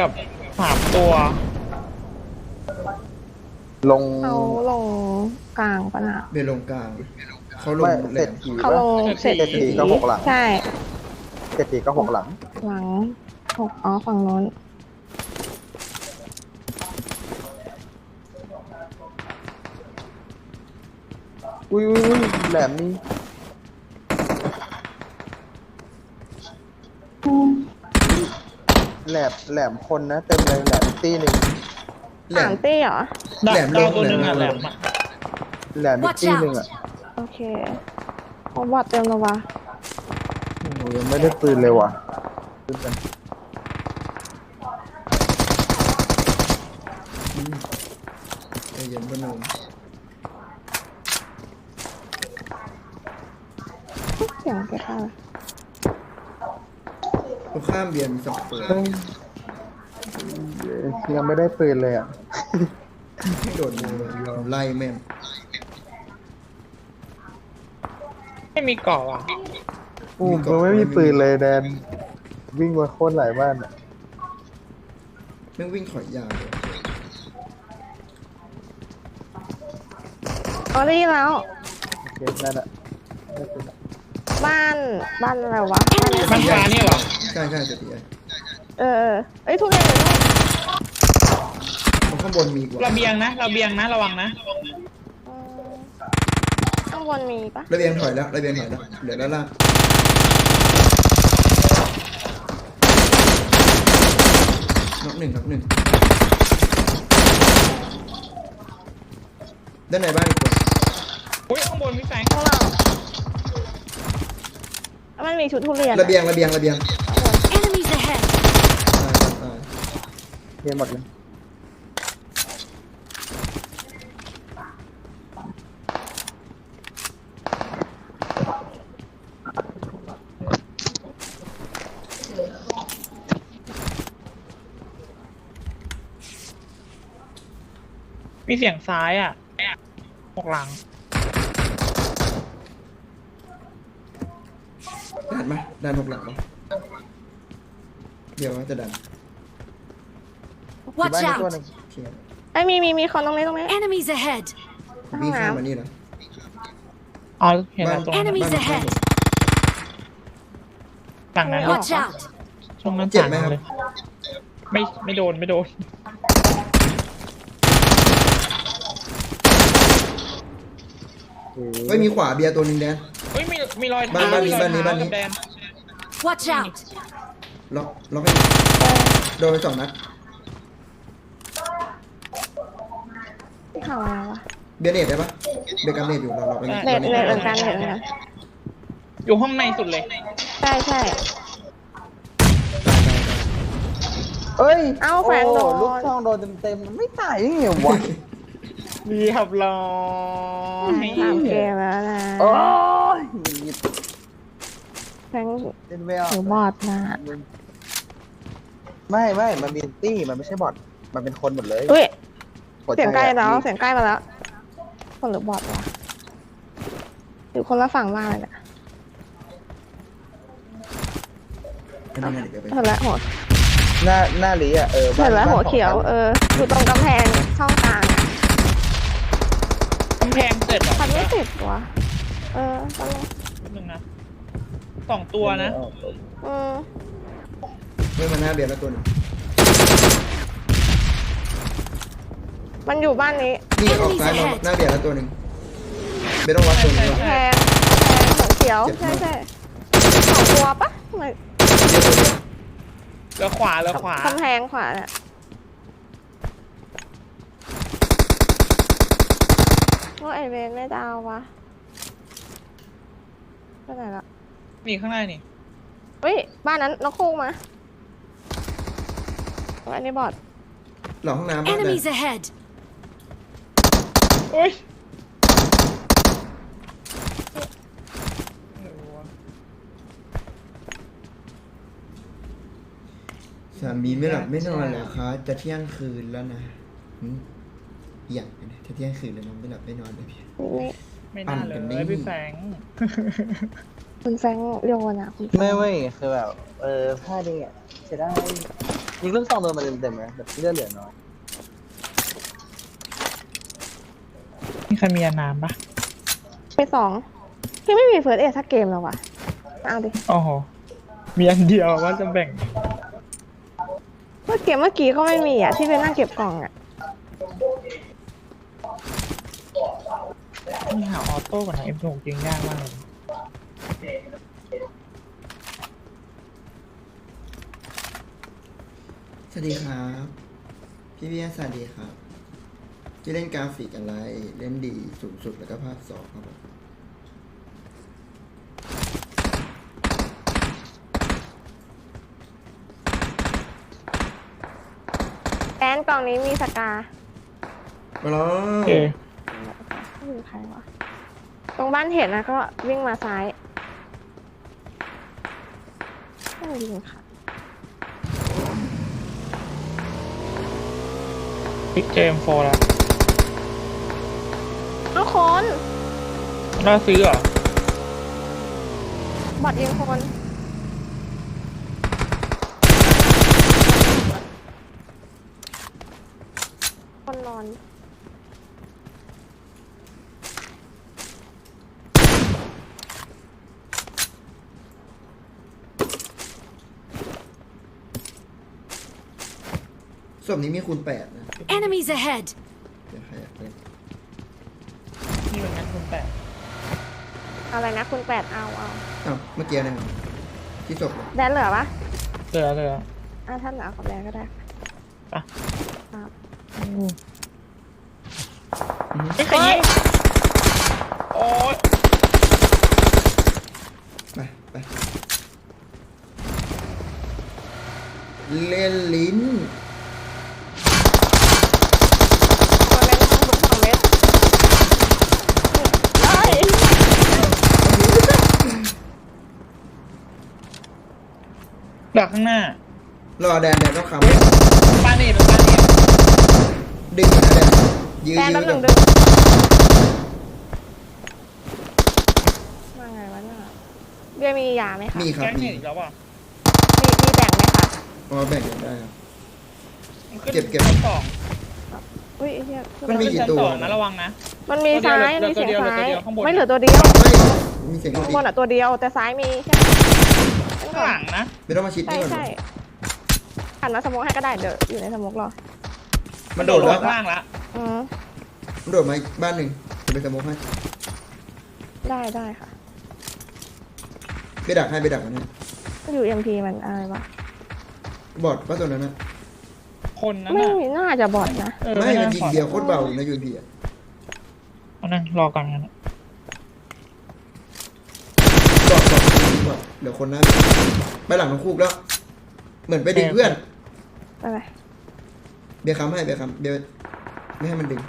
กับสามตัว ลงเขาลงกลางปะน่ะเบลงกลางเขาลงไม่แหลเศรษมฐีเขาลงเศรษเศรษฐีฐีก็หกหลัง ใช่เศรษฐีก็หกหลัง หลังหกอ๋อฝั่งโน้นอุ้ยอุ้ยอุ้ยแหลมนี่ อืม แหลมแหลมคนนะเต็มเลยแหลมตีหนึ่งแหลสามม ตี้เหรอดาแหลมลงดาวตัวหนึ่งอะแหแหลลมมลงอะแหลมอีก Watch ตีหนึ่งอะโอเคเขาบอดเต็มแล้ววะโอ้โหยังไม่ได้ปืนเลยว่ะปืนกันใจเย็นพนมเสียงเกิดอะ ไรตรงข้ามเบียร์มีสองตัวเฮ้ยยังไม่ได้ปืนเลยอะให้โดดมือผมไล่แม่งไม่มีเกาะอะอู้มันไม่มีปืนเลยแดน วิ่งมาโคตรหลายบ้านอะแม่งวิ่งถอยยาวเลยอ๋อได้ยินแล้ว โอเคนั่นอะได้ปืนละบ้านบ้านอะไรวะบ้านอะไร มันฟ้านี่เหรอ ใช่ใช่จะตีไอเออเออเอ้ยทุเรียนอยู่นู่นตรงข้างบนมีกว่าระเบียงนะระเบียงนะระวังนะอืมข้างบนมีปะระเบียงถอยแล้วระเบียงถอยแล้วเหลือด้านล่างน็อกหนึ่งน็อกหนึ่งด้านในบ้านอีกตัวอุ้ยข้างบนพี่แฟงข้างล่างแล้วมันมีชุดทุเรียนระเบียงระเบียงระเบียง Enemies ahead! ตายตายตาย เรียนหมดเลยมีเสียงซ้ายอะหกหลัง ดันไหมดันหกหลังปะเดี๋ยวว่าจะดัน ที่ Watch บ้านนี้ตัวห out! นึ่งโอเคไอ้ยมีมีมีคนตรงนี้ตรงนี้ Enemies ahead! ผมวิ่งข้ามมานี่นะอ๋อเห็นแล้วตรงนั้น Enemies บ้านข้าง ahead ฝั่งนั้น Watch out! ช่วงนั้นเจ็บไหมครับเลย ไม่ไม่โดนไม่โดนไม่มีขวาเบียร์ตัวหนึ่งแดน เฮ้ยมีมีรอยเท้าบ้านบ้านนี้มีรอยบ้านนี้บ้านนี้เท้กับแดน Watch out! ล็อกล็อกให้โดนไปสองนัด ข่าวอะไรวะเบียร์เนตได้ปะเบียร์กันเนตอยู่เราเราไปเน็ตเน็ตเหมือนกันเน็ตเหมือนกันอยู่ห้องในสุดเลย ใช่ใช่เอ้ยเอ้าแขวนโดนอ้ลูกช่องโดนเต็มๆมันไม่ตายยังไงวะเรียบร้อยสามเกมแล้วนะโอ้ยแฟงเล่นไม่ออกหรือบอดนะไม่ไม่มันมีตี้มันไม่ใช่บอทมันเป็นคนหมดเลย อุ้ย หัวใจเสียงใกล้แล้วอะเสียงใกล้มาแล้วคนหรือบอดวะอยู่คนละฝั่งบ้านเลยเนี่ยอันนี้ไงเดี๋ยวไปเห็นแล้วหัวหน้าหน้าลีอะเออบ้าเห็นแล้วบ้าหัวเขียวของเอออยู่ตรงกำแพงช่องกลางอะกำแพงเสร็จอะพันไม่ติดวะเออตอนนี้แป๊บนึงนะสองตัวนะอืมเมื่อมาหน้าเบียร์แล้วตัวหนึง มันอยู่บ้านนี้นี่ออกซ้ายมาหน้าเบียร์แล้วตัวหนึ่งเบียร์ต้องวัดตัวนี้ก่อนแพงแพงหัวเขียวเจ็บใช่มากใช่สองตัวปะทำไมเบียร์ตัวเดียวเหลือขวาเหลือขวา กำแพงขวาเนี่ยว่าไอเวนไม่ดาววะไปไหนละมีข้างในนี่ เฮ้ย บ้านนั้นนกคู่มาอันนี้บอดหลังห้องน้ำบ้านแดน Enemies ahead! โอ้ยสามีไม่หลับไม่นอนเหรอคะจะเที่ยงคืนแล้วนะหึอยากนะจะเที่ยงคืนแล้วน้องไม่หลับไม่นอนเลยพี่นี่ไม่น่าเลปั่นกันนี่ยพี่แฟงคุณแฟรงค์โยนอะคุณแฟรงค์ไม่ไม่คือแบบ เออผ้าดีอะจะได้ยิงลูกซองโดนมาเต็มๆไหมแบบเลือดเหลือน้อย ใครมียานามปะไปสองพี่ไม่มีเฟิร์สเอสักเกมแล้วว่ะเอาดิโอ้โหมีอันเดียวว่าจะแบ่งเมื่อเกมเมื่อกี้ก็ไม่มีอะที่ไปนั่งเก็บกล่องอะนี่หาออโต้กับทางเอ็มหกจริงยากมากเลยสวัสดีครับ พี่เบียร์สวัสดีครับ จะเล่นกราฟิกอะไร เล่นดีสูงสุดแล้วก็ภาคสองครับผมแอนกล่องนี้มีสกามาแล้โอวเคไม่มีใครวะ ตรงบ้านเห็นนะก็วิ่งมาซ้ายไม่ยิงค่ะ พิกเจมโฟแล้ว เอาคนน่าซื้อเหรอบอดยิงคนคนนอนศพนี้มีคูณแปดนะ Enemies ahead! เดี๋ยวใครอยากเล่น นี่เหมือนกันคุณแปดอะไรนะคุณแปดเอาเอาอ้าวเมื่อกี้นะที่ศพเหรอแดนเหลือปะเหลือเหลืออะท่านเหลือกับแดนก็ได้อะ ครับไม่ขยี้โอ้ยไปไปเล่นลิ้น ตัวเล่นห้องทุกสองเม็ดเฮ้ย ดักข้างหน้า รอแดนแดนต้องคำปาเนตปาเนตดึงนะแดนยื้อแดนยื้แป๊บหนึ่งอดึงว่าไงวะเนี่ยเบียร์มียาไหมคะมีมีครับแก๊งมีเห็นอีกแล้วป่ะมีแบ่งไหมคะพอแบ่งกันได้ครับ มันขึ้นเก็บเก็บ ชั้นสองอุ้ยไอ้เหี้ยมันมี ขึ้กี่ชั้นตัวสองนะระวังนะ มันมีตัวเดียวซ้ายเหลือมีเสียงตัวเดียวซ้ายเหลือตัวเดียวข้างบนไม่เหลือตัวเดียวเฮ้ยมีเสียงกระข้างดิบกนอะตัวเดียวแต่ซ้ายมีใช่ไหม ข้างหลังนะไม่ต้องมาชิดใช่นี่ก่อนใช่หันมาสโมกให้ก็ได้เดี๋ยวอยู่ในสโมกรอมันโดดลแล้วงข้างล่างละอืมมันโดดมาอีกบ้านหนึ่งจะไปสโมกให้ได้ได้ค่ะไปดักให้ไปดักมันให้อยู่เอ็มพีมันอะไรวะบอดว่าตัวนั้นนะคนนั้นไม่น่ะมีน่าจะบอดนะ เออไม่มันน่ายิงขอเดียวโคตรเบาเลยนะยูพีอะเอานั่นรอก่อนกันนะ บอดบอดยิงบอด เดี๋ยวคนหน้าไปหลังของคูกแล้ว เหมือนไปดึงเพื่อน ไปไปเบียร์ค้ำให้เบียร์ค้ำเบียร์ไม่ให้มันดึง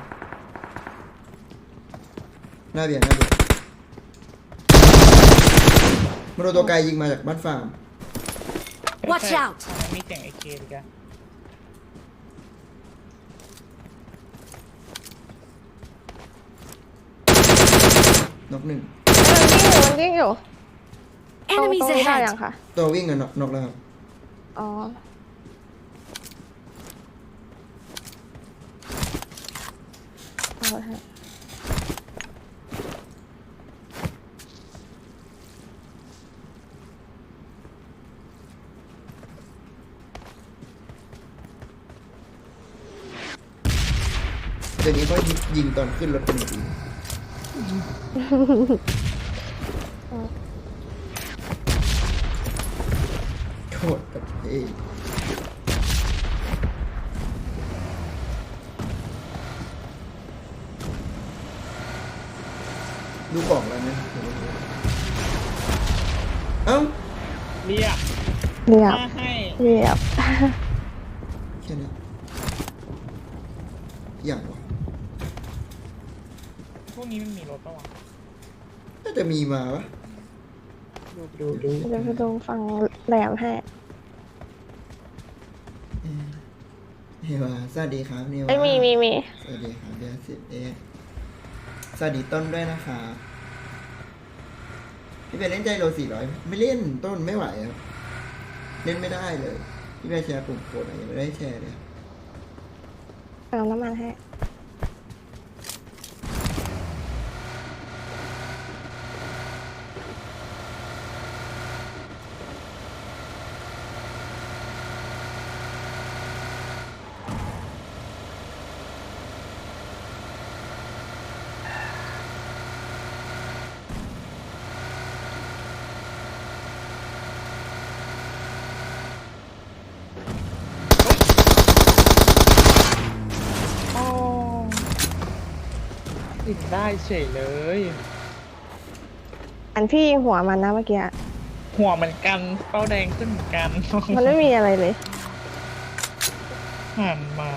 หน้าเบียร์หน้าเบียร์มันโดนตัวไกลยิงมาจากบ้านฟาร์ม Watch ใช่ out ทำไมมีเสียงไอเคดีกันนกหนึ่งมันวิ่งอยู่มันวิ่งอยู่ ตรง Enemies ตรงนี้ได้ ahead! ยังคะตัววิ่งกันนกนกแล้วครับอ๋อเอาไว้ให้เดี๋ยวนี้ก็ยิงตอนขึ้นรถเป็นทีโคต รกับเอ้ยดูกล่องแล้วนะเอ้าเรียบเรียบมาให้เรียบแค่นี้อย่างวะพวกนี้มันมีรถปะวะน่าจะมีมาวะดูดูดูเดี๋ยวไปดูฟังแหลมให้ เฮวาสวัสดีครับเนวาไอ้ยมีมีมีสวัสดีครับเบียร์สิบเอสวัสดีต้นด้วยนะคะพี่เป็นเล่นใจโลสี่ร้อยไม่เล่นต้นไม่ไหวครับเล่นไม่ได้เลยพี่แม่แชร์ปุ่มโคดอะยังไม่ได้แชร์เลยเติมน้ำมันให้ ได้เฉยเลย อันพี่ยิงหัวมันนะเมื่อกี้อะหัวเหมือนกันเป้าแดงขึ้นเหมือนกันมันไม่มีอะไรเลยหันมา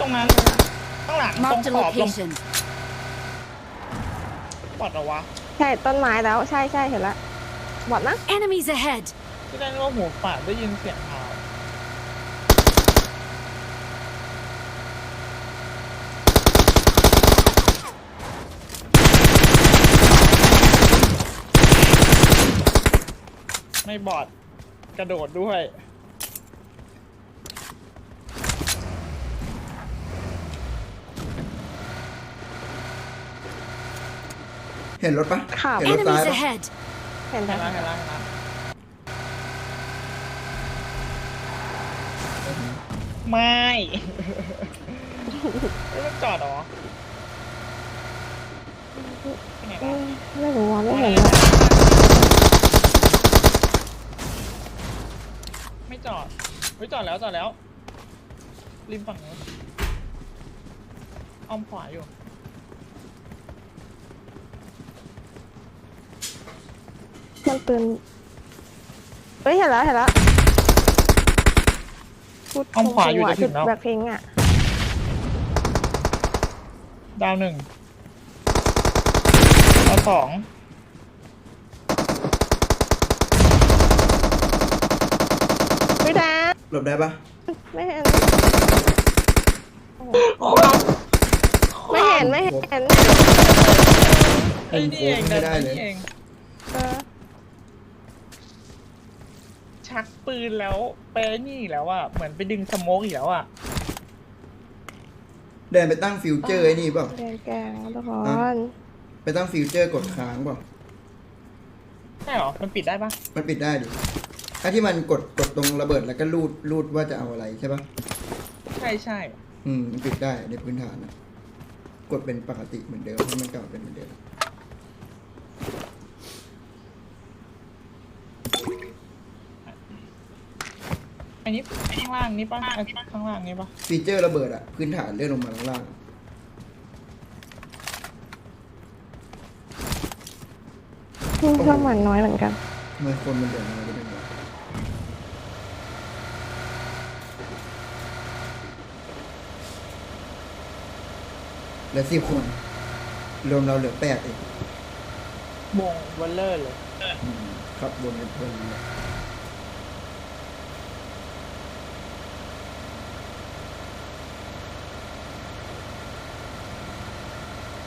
ตรงนั้นข้างหลังตรง Marked a ขอบลง location. ปอดเหรอวะใช่ต้นไม้แล้วใช่ใช่เห็นละบอดนะ Enemies ahead. ที่ได้ว่าหัวฝาดได้ยินเสียง เท้าไม่บอดกระโดดด้วย เห็นรถปะครับเห็นรถซ้าย Enemies ปะ ahead. เห็นเห็แต่นแล้วเห็นแล้วเห็นแล้วไม่ ไม่ต้องจอดเหรอไปไหนอืวะมไม่รู้ว่าไม่เห็นเลย ไม่ จอดไม่จอดแล้วจอดแล้ว ริมฝั่งนู้นอ้อมขวาอยู่ มันปืนเฮ้ยเห็นแล้วเห็นแล้วพูดอ้อมขวาอยู่จะถึจุดงแล้ว แบล็คพิงค์อะ ดาวหนึ่งดาวสอง ไม่ได้ หลบได้ปะไม่เห็นโอ้โหไม่เห็น ไม่เห็น ไอ้นี่เองไม่ได้ไอ้เลยนี่เองเออ ชักปืนแล้วไปนี่อีกแล้วอะ เหมือนไปดึงสโมกอีกแล้วอะเดินไปตั้งฟิวเจอร์ไอ้นี่เปล่าเรียนแกงทุกคอะนไปตั้งฟิวเจอร์กดค้างเปล่าใช่เหรอ มันปิดได้ปะมันปิดได้ดิ ถ้าที่มันกดกดตรงระเบิดแล้วก็รูดรูดว่าจะเอาอะไรใช่ปะใช่ใช่อืมมันปิดได้ในพื้นฐานนะกดเป็นปกติเหมือนเดิมให้มันกลับมาเป็นเหมือนเดิมอันนี้ข้างล่างนี่ปะอันข้างล่างนี่ปะฟีเจอร์ระเบิดอะพื้นฐานเลื่อนลงมาข้างล่างนี่ก็เหมือนน้อยเหมือนกัน ทำไมคนมันเดือดร้อนกันจังวะ เหลือสิบคน รวมเราเหลือแปดเองวงเวลเลอร์เลยอืมครับบนกันบนเลย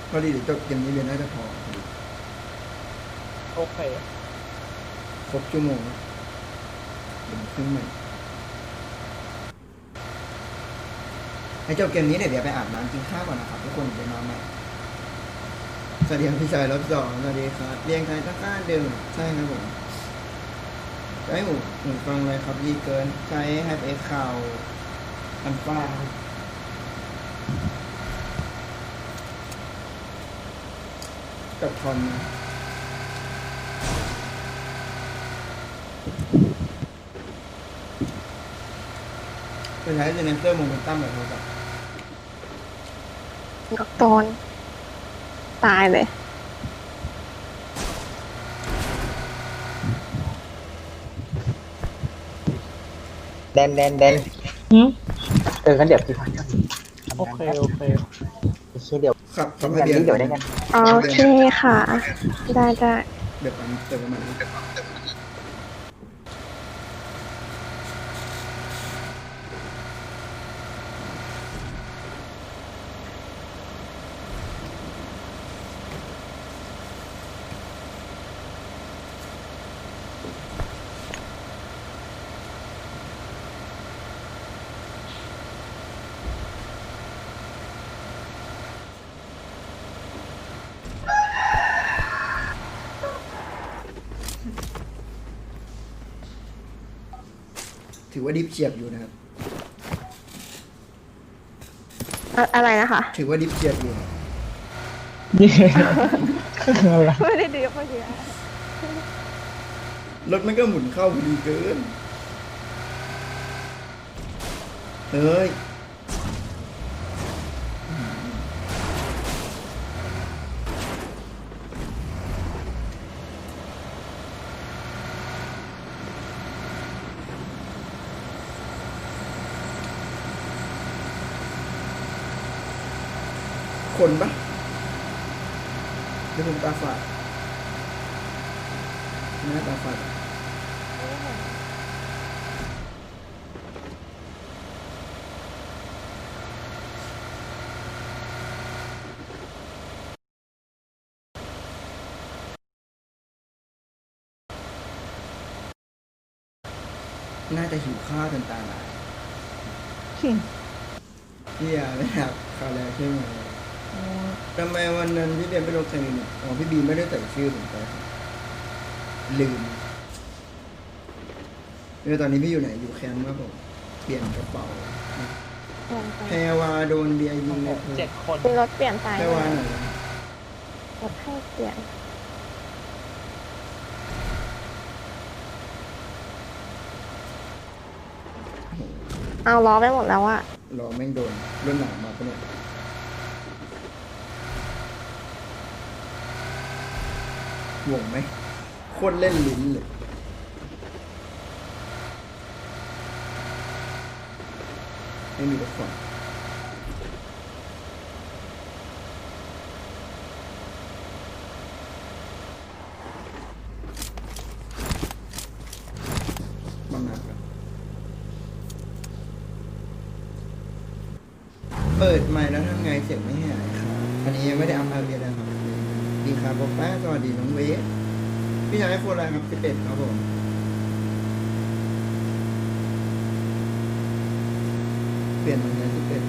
พอดีเดี๋ยวจบเกมนี้เรียนน่าจะพอพอดีโอเค ครบชั่วโมงแล้วเดี๋ยวครึ่งใหม่ ให้จบเกมนี้เดี๋ยเดี๋ยวไปอาบน้ำกินข้าวก่อนนะครับทุกคนเดี๋ยวมาใหม่สวัสดีครับพี่ชายรอบสองสวัสดีครับเรียงใครตั้งค่าเดิมใช่ครับผมใช้หูหูฟังเลยครับดีเกิน ใช้แฮปเอ็กข่าวอันฟ้าครับกับคอมนะเป็นใช้เซนเซอร์โมเมนตัมแบบโทรศัพท์ กับตอนตายเลย แดนแดนแดนหืมเออกันเดี๋ยวพี่พันกันโอเคโอเคโอเคเดี๋ยวขับขับกันทะเบียนนี้เดี๋ยวได้กัน โอเคค่ะ ได้ได้เดี๋ยวประมาณเติมประมา ถือว่าดิฟเฉียบอยู่นะครับ อะอะไรนะคะ ถือว่าดิฟเฉียบอยู่อะไรไม่ได้ดื้อเมื่อกี้รถมันก็หมุนเข้าพอดีเกิน เฮ้ย คนปะเดี๋ยวผม ตาฝาดหน้าตาฝาดน่าจะหิวข้าวจนตาลายพี่ยาไม่อยากข้าวแล้วใช่ไหม ทำไมวันนั้นพี่เบียนไปลงทะเลเนี่ยอ๋อพี่บีไม่ได้ใส่ชื่อผมไปลืมเออตอนนี้พี่อยู่ไหนอยู่แคมป์ครับผมเปลี่ยนกระเป๋าเปลี่ยนไปแพรวาโดนเบียร์ยิงในโพเจ็ดคนมีรถเปลี่ยนไปแพรวาไหนวะรถให้เปลี่ยนเอาล้อไปหมดแล้วอะรอแม่งโดนเรื่องหนาวมาปะเนี่ย ห่วงไหมโคตรเล่นลิ้นเลยไม่มีรถขวางบางนาครับเปิดใหม่แล้วทำไงเสียงไม่หายครับอันนี้ยังไม่ได้อัพอาเบียนะครับ ดีครับป๊อปป้าสวัสดีน้องเวสพี่ชายโฟนอะไรครับสิบเอ็ดครับผมเปลี่ยนมันใช้สิบเอ็ด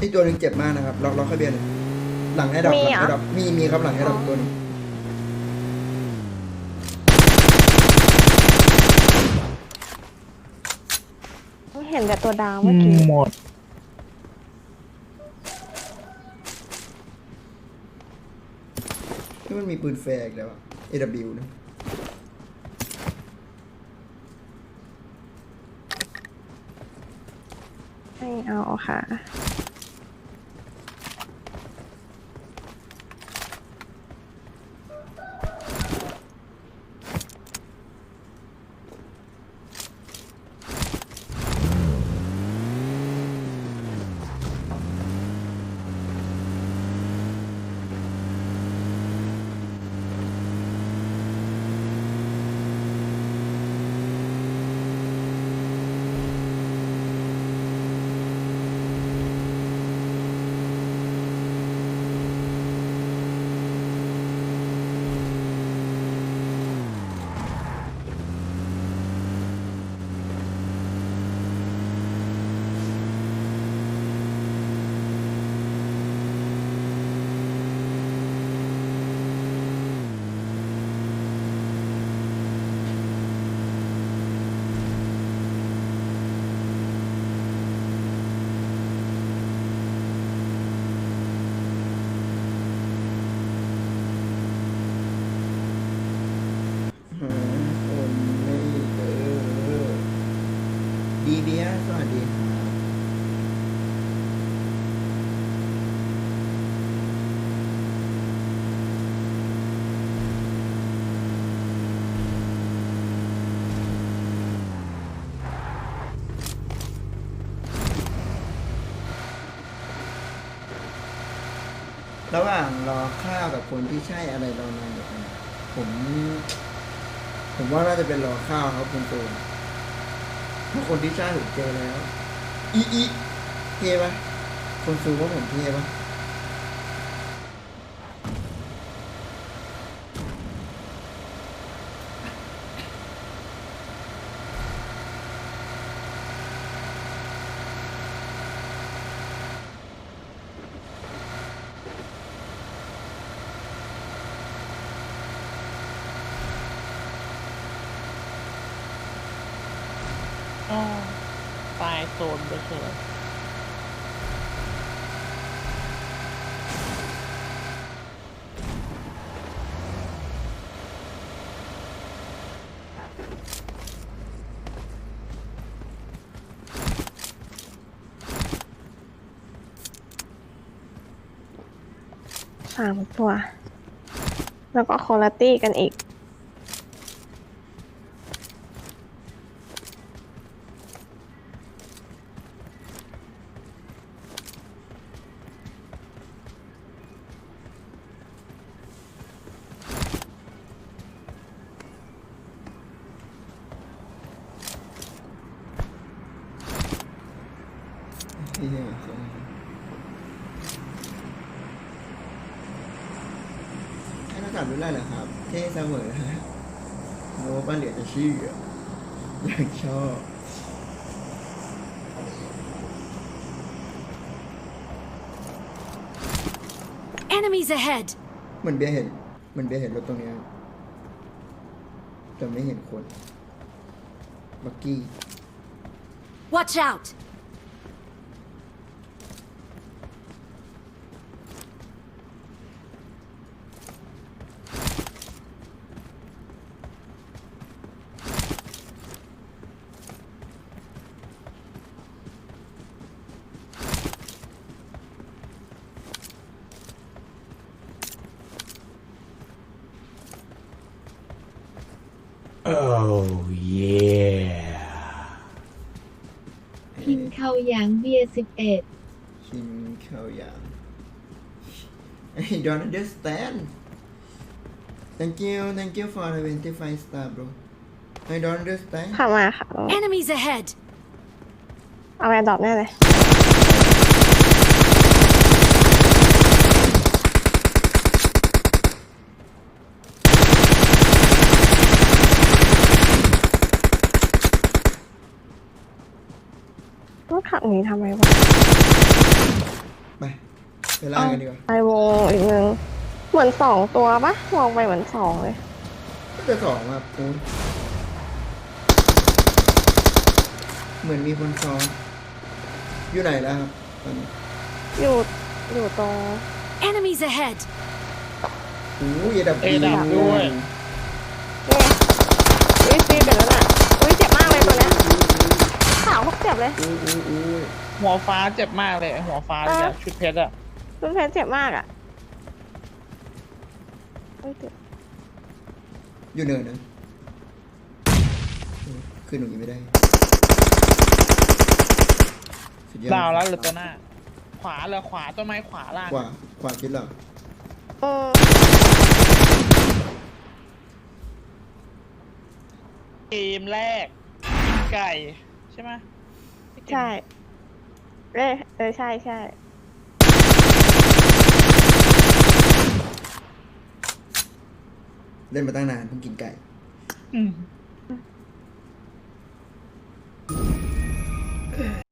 อีกตัวหนึ่งเจ็บมากนะครับล็อกล็อกขบเบียนเลยหลังแอร์ดับมีหลังเหรอแอร์ดับมีมีครับหลังแอร์ดับตัวหนึงเห็นแต่ตัวดาวเมื่อกี้หมดที่มันมีปืนแฟร์อีกแล้วอะ AW นะไม่เอาค่ะ ระหว่างรอข้าวกับคนที่ใช่อะไรเรานานกว่ากันผม ผมว่าน่าจะเป็นรอข้าวครับคุณตูนเพราะคนที่ใช่ผมเจอแล้ว อีอีเทปะคนซูว่าผมเทปะ ซนไปเฉยสามตัว แล้วก็คุณตี้กันอีก เท่ให้นักการรู้ไรเหรอครับ เท่เสมอฮะโน้บ้านเหลือจะชื่ออะอยากชอบ Enemies ahead! เห มือนเบียร์เห็นเหมือนเบียร์เห็นรถตรงเนี้ยแต่ไม่เห็นคนบักกี้ Watch out! สิบเอ็ด กินข้าวอย่าง I don't understand Thank you Thank you for the 25 star bro I don't understand ขับมาค่ะ Enemies ahead! เอาแอร์ดรอปแน่เลย ต้องขับหนีทำไมวะไปไปล่ากันดีกว่าไปวงอีกนึงเหมือนสองตัวปะมองไปเหมือนสองเลยก็จะสองอะปูนเหมือนมีคนซ้อนอยู่ไหนแล้วครับตอนนี้อยู่อยู่ตรง Enemies ahead! โอ้ยดับเอดับด้วยเนี่ยอุ้ยซีเป็นแล้วน่ะอุ้ยเจ็บมากเลยตัวเนี้ยขาวพวก เจ็บเลย อู้อู้อู้หัวฟ้าเจ็บมากเลย หัวฟ้าเลยอะชุดเพชรอะรุ่นเพชรเจ็บมากอะเอ้ยเจ็บอยู่เนินนะขึ้นหนูยังไม่ได้สุดยอดดาวแล้วเหรือตัวหน้า ขวาเหรอขวาต้นไม้ขวาล่าง ขวาขวาคิดเหรอเออเกมแรก ไก่ ใช่ไหม ใช่ เอ้ยเออใช่ใช่เล่นมาตั้งนานเพิ่งกินไก่ อืม